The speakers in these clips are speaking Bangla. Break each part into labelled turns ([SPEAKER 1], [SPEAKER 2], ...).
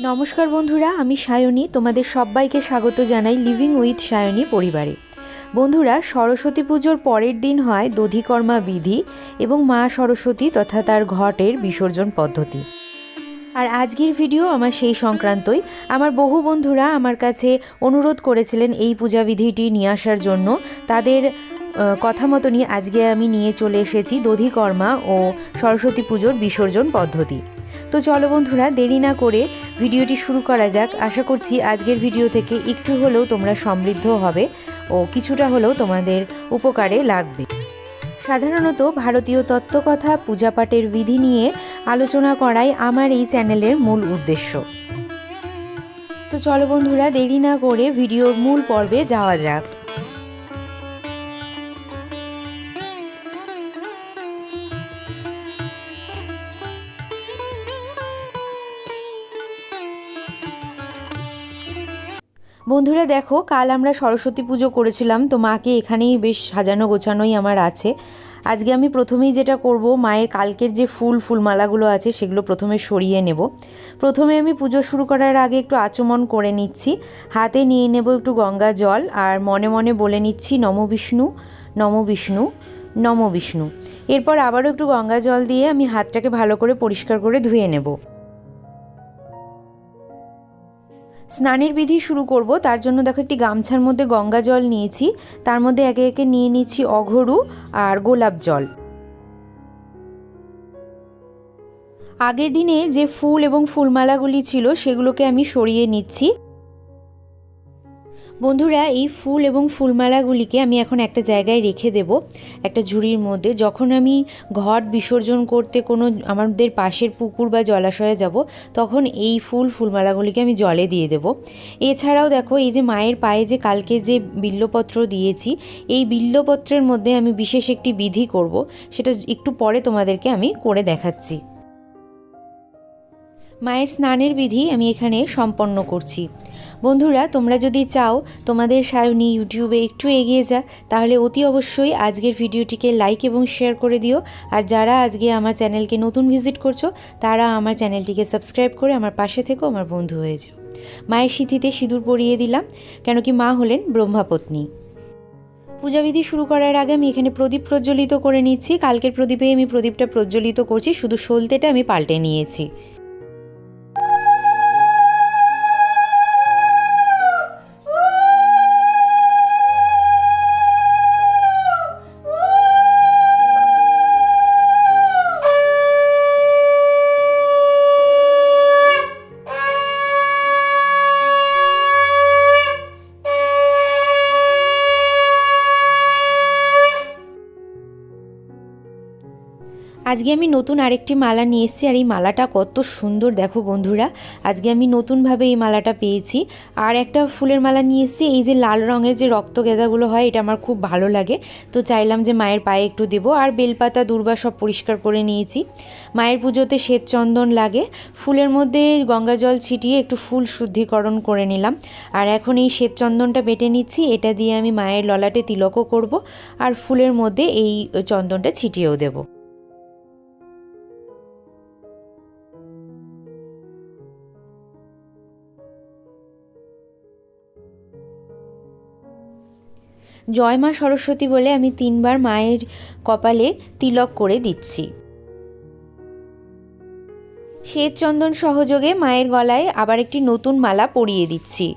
[SPEAKER 1] নমস্কার বন্ধুরা, আমি সায়নী। তোমাদের সবাইকে স্বাগত জানাই লিভিং উইথ সায়নী পরিবারে। বন্ধুরা, সরস্বতী পুজোর পরের দিন হয় দধিকর্মা বিধি এবং মা সরস্বতী তথা তার ঘটের বিসর্জন পদ্ধতি। আর আজকের ভিডিও আমার সেই সংক্রান্তই। আমার বহু বন্ধুরা আমার কাছে অনুরোধ করেছিলেন এই পূজাবিধিটি নিয়ে আসার জন্য। তাদের কথা মতনই আজকে আমি নিয়ে চলে এসেছি দধিকর্মা ও সরস্বতী পুজোর বিসর্জন পদ্ধতি। তো চলো বন্ধুরা, দেরি না করে ভিডিওটি শুরু করা যাক। আশা করছি আজকের ভিডিও থেকে একটু হলেও তোমরা সমৃদ্ধ হবে ও কিছুটা হলেও তোমাদের উপকারে লাগবে। সাধারণত ভারতীয় তত্ত্বকথা, পূজাপাঠের বিধি নিয়ে আলোচনা করাই আমার এই চ্যানেলের মূল উদ্দেশ্য। তো চলো বন্ধুরা, দেরি না করে ভিডিওর মূল পর্বে যাওয়া যাক। বন্ধুরা দেখো, কাল আমরা সরস্বতী পুজো করেছিলাম, তো মাকে এখানেই বেশ সাজানো গোছানোই আমার আছে। আজকে আমি প্রথমেই যেটা করব, মায়ের কালকের যে ফুল, ফুলমালাগুলো আছে, সেগুলো প্রথমে সরিয়ে নেব। প্রথমে আমি পুজো শুরু করার আগে একটু আচমন করে নিচ্ছি। হাতে নিয়ে নেব একটু গঙ্গা জল, আর মনে মনে বলে নিচ্ছি, নম বিষ্ণু নম বিষ্ণু নম বিষ্ণু। এরপর আবারও একটু গঙ্গা জল দিয়ে আমি হাতটাকে ভালো করে পরিষ্কার করে ধুয়ে নেব। স্নানের বিধি শুরু করব। তার জন্য দেখো একটি গামছার মধ্যে গঙ্গা জল নিয়েছি। তার মধ্যে একে একে নিয়ে নিচ্ছি অঘরু আর গোলাপ জল। আগের দিনে যে ফুল এবং ফুলমালাগুলি ছিল, সেগুলোকে আমি সরিয়ে নিচ্ছি। বন্ধুরা, এই ফুল এবং ফুলমালাগুলিকে আমি এখন একটা জায়গায় রেখে দেব, একটা ঝুড়ির মধ্যে। যখন আমি ঘট বিসর্জন করতে কোনো আমাদের পাশের পুকুর বা জলাশয়ে যাব, তখন এই ফুল ফুলমালাগুলিকে আমি জলে দিয়ে দেব। এছাড়াও দেখো, এই যে মায়ের পায়ে যে কালকে যে বিল্লপত্র দিয়েছি, এই বিল্লপত্রের মধ্যে আমি বিশেষ একটি বিধি করব, সেটা একটু পরে তোমাদেরকে আমি করে দেখাচ্ছি। মায়ের স্নানের বিধি আমি এখানে সম্পন্ন করছি। বন্ধুরা, তোমরা যদি চাও তোমাদের সায়নী ইউটিউবে একটু এগিয়ে যা, তাহলে অতি অবশ্যই আজকের ভিডিওটিকে লাইক এবং শেয়ার করে দিও। আর যারা আজকে আমার চ্যানেলকে নতুন ভিজিট করছ, তারা আমার চ্যানেলটিকে সাবস্ক্রাইব করে আমার পাশে থেকেও আমার বন্ধু হয়ে যাও। মায়ের সিঁথিতে সিঁদুর পরিয়ে দিলাম কেন কি মা হলেন ব্রহ্মাপত্নী পূজাবিধি শুরু করার আগে আমি এখানে প্রদীপ প্রজ্বলিত করে নিচ্ছি। কালকের প্রদীপে আমি প্রদীপটা প্রজ্বলিত করছি, শুধু সলতেটা আমি পাল্টে নিয়েছি। আজকে আমি নতুন আরেকটি মালা নিয়ে এসেছি আর এই মালাটা কত সুন্দর, দেখো বন্ধুরা। আজকে আমি নতুনভাবে এই মালাটা পেয়েছি। আর একটা ফুলের মালা নিয়ে এসেছি, এই যে লাল রঙের যে রক্ত গেঁদাগুলো হয়, এটা আমার খুব ভালো লাগে। তো চাইলাম যে মায়ের পায়ে একটু দেবো। আর বেলপাতা, দুর্বা সব পরিষ্কার করে নিয়েছি। মায়ের পুজোতে শ্বেত চন্দন লাগে। ফুলের মধ্যে গঙ্গা জল ছিটিয়ে একটু ফুল শুদ্ধিকরণ করে নিলাম। আর এখন এই শ্বেত চন্দনটা বেটে নিচ্ছি, এটা দিয়ে আমি মায়ের ললাটে তিলকও করব। আর ফুলের মধ্যে এই চন্দনটা ছিটিয়েও দেবো। জয় মা সরস্বতী বলে আমি তিনবার মায়ের কপালে তিলক করে দিচ্ছি। শ্বেতচন্দন সহযোগে মায়ের গলায় আবার একটি নতুন মালা পরিয়ে দিচ্ছি।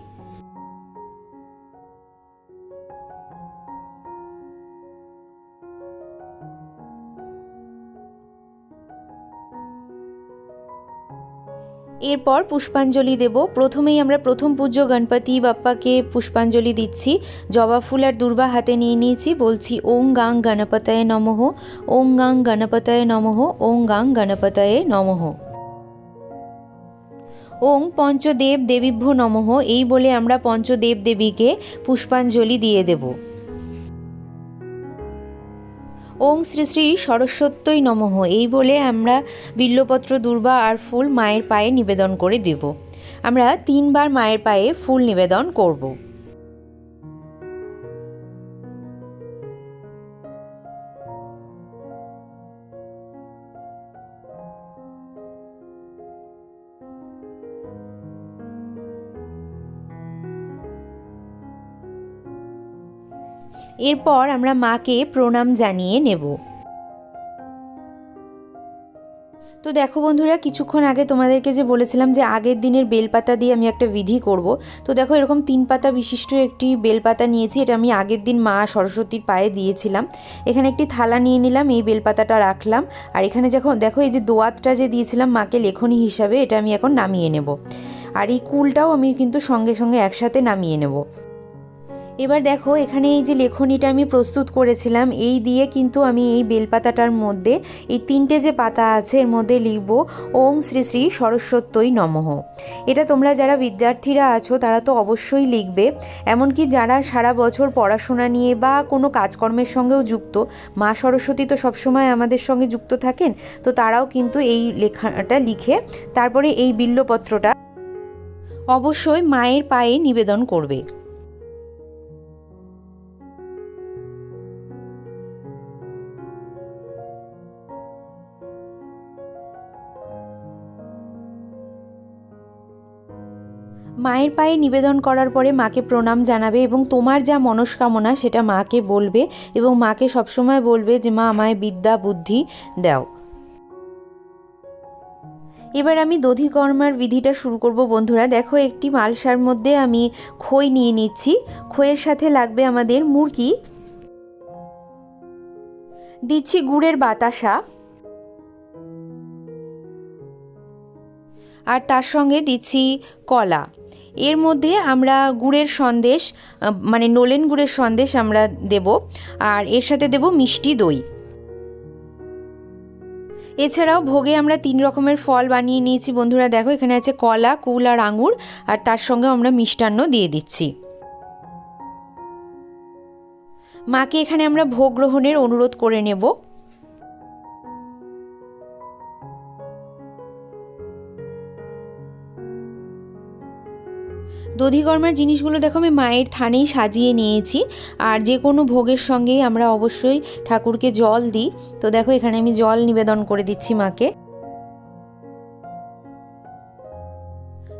[SPEAKER 1] এরপর পুষ্পাঞ্জলি দেব। প্রথমেই আমরা প্রথম পূজ্য গণপতি বাপ্পাকে পুষ্পাঞ্জলি দিচ্ছি। জবা ফুল আর দুর্বা হাতে নিয়ে নিয়েছি। বলছি, ওং গাং গণপতায় নমঃ, ওং গাং গণপতায় নমঃ, ওং গাং গণপতায় নমঃ। ওং পঞ্চদেব দেবীভ্য নমঃ। এই বলে আমরা পঞ্চদেব দেবীকে পুষ্পাঞ্জলি দিয়ে দেবো। ওং শ্রী শ্রী সরস্বত্যই নমঃ। এই বলে আমরা বিল্লপত্র, দুর্বা আর ফুল মায়ের পায়ে নিবেদন করে দেব। আমরা তিনবার মায়ের পায়ে ফুল নিবেদন করব। এরপর আমরা মাকে প্রণাম জানিয়ে নেব। তো দেখো বন্ধুরা, কিছুক্ষণ আগে তোমাদেরকে যে বলেছিলাম যে আগের দিনের বেলপাতা দিয়ে আমি একটা বিধি করব, তো দেখো এরকম তিন পাতা বিশিষ্ট একটি বেলপাতা নিয়েছি, এটা আমি আগের দিন মা সরস্বতীর পায়ে দিয়েছিলাম। এখানে একটি থালা নিয়ে নিলাম, এই বেলপাতাটা রাখলাম, আর এখানে যখন দেখো এই যে দোয়াতটা যে দিয়েছিলাম মাকে লেখনী হিসাবে, এটা আমি এখন নামিয়ে নেব। আর এই কুলটাও আমি কিন্তু সঙ্গে সঙ্গে একসাথে নামিয়ে নেব। এবার দেখো, এখানে এই যে লেখনীটা আমি প্রস্তুত করেছিলাম, এই দিয়ে কিন্তু আমি এই বেলপাতাটার মধ্যে, এই তিনটে যে পাতা আছে, এর মধ্যে লিখব, ওম শ্রী শ্রী সরস্বত্যই নমঃ। এটা তোমরা যারা বিদ্যার্থীরা আছো, তারা তো অবশ্যই লিখবে। এমনকি যারা সারা বছর পড়াশোনা নিয়ে বা কোনো কাজকর্মের সঙ্গেও যুক্ত, মা সরস্বতী তো সবসময় আমাদের সঙ্গে যুক্ত থাকেন, তো তারাও কিন্তু এই লেখাটা লিখে, তারপরে এই বিল্লপত্রটা অবশ্যই মায়ের পায়ে নিবেদন করবে। মায়ের পায়ে নিবেদন করার পরে মাকে প্রণাম জানাবে এবং তোমার যা মনস্কামনা সেটা মাকে বলবে এবং মাকে সবসময় বলবে যে, মা, আমায় বিদ্যা, বুদ্ধি দাও। এবার আমি দধিকর্মার বিধিটা শুরু করব, বন্ধুরা। দেখো, একটি মালসার মধ্যে আমি খই নিয়ে নিচ্ছি। খইয়ের সাথে লাগবে আমাদের মুরগি। দিচ্ছি গুড়ের বাতাসা। আর তার সঙ্গে দিচ্ছি কলা। এর মধ্যে আমরা গুড়ের সন্দেশ মানে নোলেন গুড়ের সন্দেশ আমরা দেব, আর এর সাথে দেব মিষ্টি দই। এছাড়াও ভোগে আমরা তিন রকমের ফল বানিয়ে নিয়েছি বন্ধুরা, দেখো এখানে আছে কলা, কুল আর আঙুর, আর তার সঙ্গে আমরা মিষ্টান্ন দিয়ে দিচ্ছি। মাকে এখানে আমরা ভোগ গ্রহণের অনুরোধ করে নেব। দধিকর্মার জিনিসগুলো দেখো, আমি মায়ের থানেই সাজিয়ে নিয়েছি। আর যে কোনো ভোগের সঙ্গেই আমরা অবশ্যই ঠাকুরকে জল দিই। তো দেখো, এখানে আমি জল নিবেদন করে দিচ্ছি মাকে।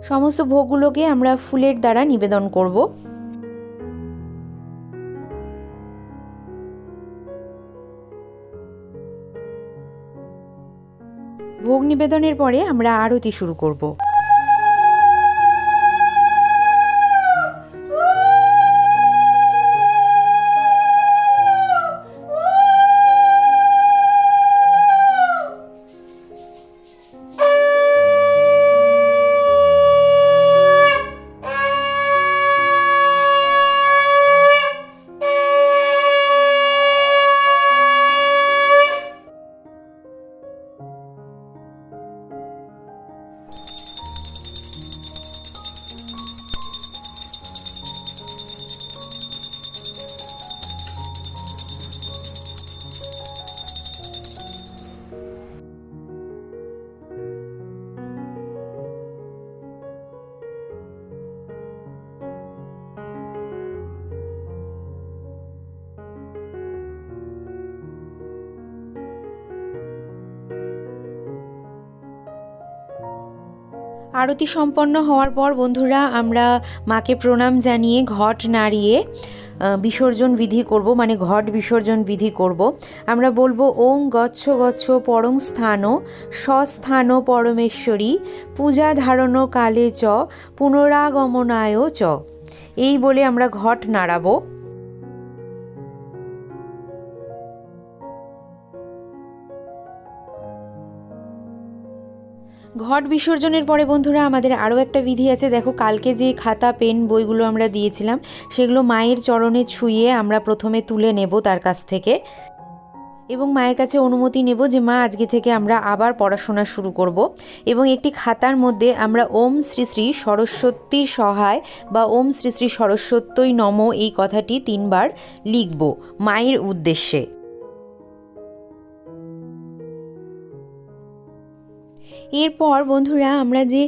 [SPEAKER 1] সমস্ত ভোগগুলোকে আমরা ফুলের দ্বারা নিবেদন করব। ভোগ নিবেদনের পরে আমরা আরতি শুরু করব। আরতি সম্পন্ন হওয়ার পর, বন্ধুরা, আমরা মাকে প্রণাম জানিয়ে ঘট নাড়িয়ে বিসর্জন বিধি করব মানে ঘট বিসর্জন বিধি করব। আমরা বলব, ওং গচ্ছ গচ্ছ পরং স্থান, স্বস্থান পরমেশ্বরী, পূজা ধারণ কালে চ, পুনরাগমনায় চ। এই বলে আমরা ঘট নাড়াবো। ঘট বিসর্জনের পরে বন্ধুরা আমাদের আরও একটা বিধি আছে। দেখো, কালকে যে খাতা, পেন বইগুলো আমরা দিয়েছিলাম, সেগুলো মায়ের চরণে ছুঁয়ে আমরা প্রথমে তুলে নেব তার কাছ থেকে এবং মায়ের কাছে অনুমতি নেব যে, মা, আজকে থেকে আমরা আবার পড়াশোনা শুরু করব। এবং একটি খাতার মধ্যে আমরা ওম শ্রী শ্রী সরস্বতীর সহায় বা ওম শ্রী শ্রী সরস্বত্যই নম এই কথাটি তিনবার লিখব মায়ের উদ্দেশ্যে। এরপর বন্ধুরা আমরা যে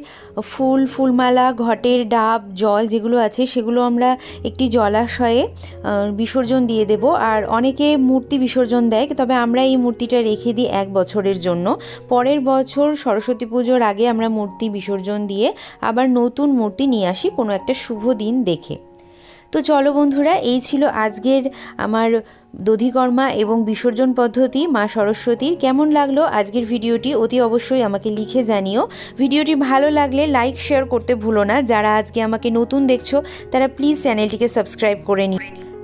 [SPEAKER 1] ফুল, ফুলমালা, ঘটের ডাব, জল যেগুলো আছে সেগুলো আমরা একটি জলাশয়ে বিসর্জন দিয়ে দেব। আর অনেকে মূর্তি বিসর্জন দেয়, তবে আমরা এই মূর্তিটা রেখে দিই এক বছরের জন্য। পরের বছর সরস্বতী পুজোর আগে আমরা মূর্তি বিসর্জন দিয়ে আবার নতুন মূর্তি নিয়ে আসি কোনো একটা শুভ দিন দেখে। তো চলো বন্ধুরা, এই ছিল আজকের আমার দধিকর্মা এবং বিসর্জন পদ্ধতি, মা সরস্বতীর কেমন লাগল আজকের ভিডিওটি অতি অবশ্যই আমাকে লিখে জানিও। ভিডিওটি ভালো লাগলে লাইক, শেয়ার করতে ভুলো না। যারা আজকে আমাকে নতুন দেখছ, তারা প্লিজ চ্যানেলটিকে সাবস্ক্রাইব করে নিও।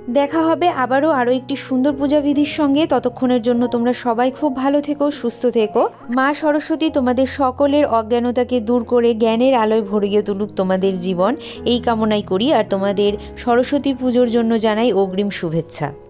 [SPEAKER 1] দেখা হবে আবারও আরও একটি সুন্দর পূজা বিধির সঙ্গে। ততক্ষণের জন্য তোমরা সবাই খুব ভালো থেকো, সুস্থ থেকো। মা সরস্বতী, তোমাদের সকলের অজ্ঞানতাকে দূর করে জ্ঞানের আলোয় ভরিয়ে তুলুক তোমাদের জীবন। এই কামনাই করি। আর তোমাদের সরস্বতী পুজোর জন্য জানাই অগ্রিম শুভেচ্ছা।